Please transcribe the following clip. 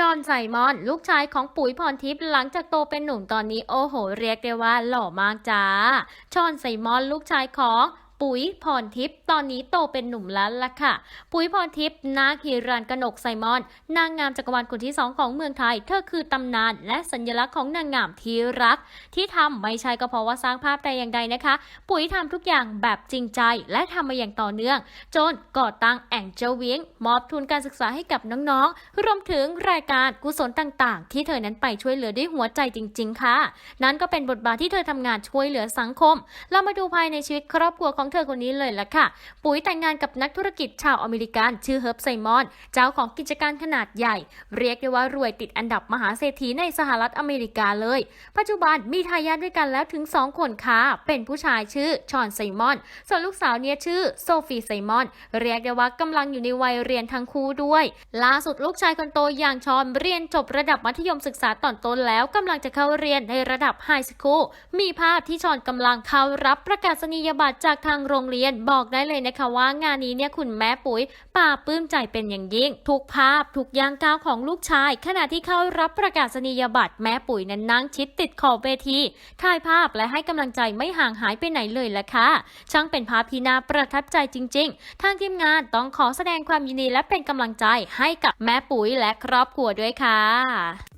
ชอนไซมอน ลูกชายของปุ๋ยพรทิพย์หลังจากโตเป็นหนุ่มตอนนี้โอ้โห เรียกได้ว่าหล่อมากจ้าชอนไซมอนลูกชายของ ปุ๋ยพรทิพย์ตอนนี้โตเป็นหนุ่มแล้วล่ะค่ะ ปุ๋ยพรทิพย์นาคีรันกนกไซมอน นางงามจักรวาลคนที่สองของเมืองไทย เธอคือตำนาน และสัญลักษณ์ของนางงามที่รัก ที่ทำไม่ใช่ก็เพราะว่าสร้างภาพแต่อย่างใดนะคะ ปุ๋ยทำทุกอย่างแบบจริงใจและทำมาอย่างต่อเนื่อง จนก่อตั้งแองเจลวิงมอบทุนการศึกษาให้กับน้องๆ รวมถึงรายการกุศลต่างๆ ที่เธอนั้นไปช่วยเหลือด้วยหัวใจจริง ๆ ค่ะ นั่นก็เป็นบทบาทที่เธอทำงานช่วยเหลือสังคม เรามาดูภายในชีวิตครอบครัวของเธอคนนี้เลยละค่ะ ปุ๋ยแต่งงานกับนักธุรกิจชาวอเมริกันชื่อเฮิร์บไซมอน เจ้าของกิจการขนาดใหญ่ เรียกได้ว่ารวยติดอันดับมหาเศรษฐีในสหรัฐอเมริกาเลย ปัจจุบันมีทายาทด้วยกันแล้วถึง 2 คนค่ะ เป็นผู้ชายชื่อชอนไซมอน ส่วนลูกสาวเนี่ยชื่อโซฟีไซมอน เรียกได้ว่ากำลังอยู่ในวัยเรียนทั้งคู่ด้วย ล่าสุดลูกชายคนโตอย่างชอนเรียนจบระดับมัธยมศึกษาตอนต้นแล้วกำลังจะเข้าเรียนในระดับไฮสคูล มีภาพที่ชอนกำลังเข้ารับประกาศนียบัตรจากทางโรงเรียนบอกได้เลยนะคะว่างานนี้เนี่ยคุณแม่ปุ๋ยปลาปลื้มใจเป็นอย่างยิ่ง ทุกภาพทุกย่างก้าวของลูกชาย ขณะที่เข้ารับประกาศนียบัตรแม่ปุ๋ยนั้นนั่งชิดติดขอบเวทีถ่ายภาพและให้กำลังใจไม่ห่างหายไปไหนเลยละค่ะช่างเป็นภาพที่น่าประทับใจจริง ๆ ทางทีมงานต้องขอแสดงความยินดีและเป็นกำลังใจให้กับแม่ปุ๋ยและครอบครัวด้วยค่ะ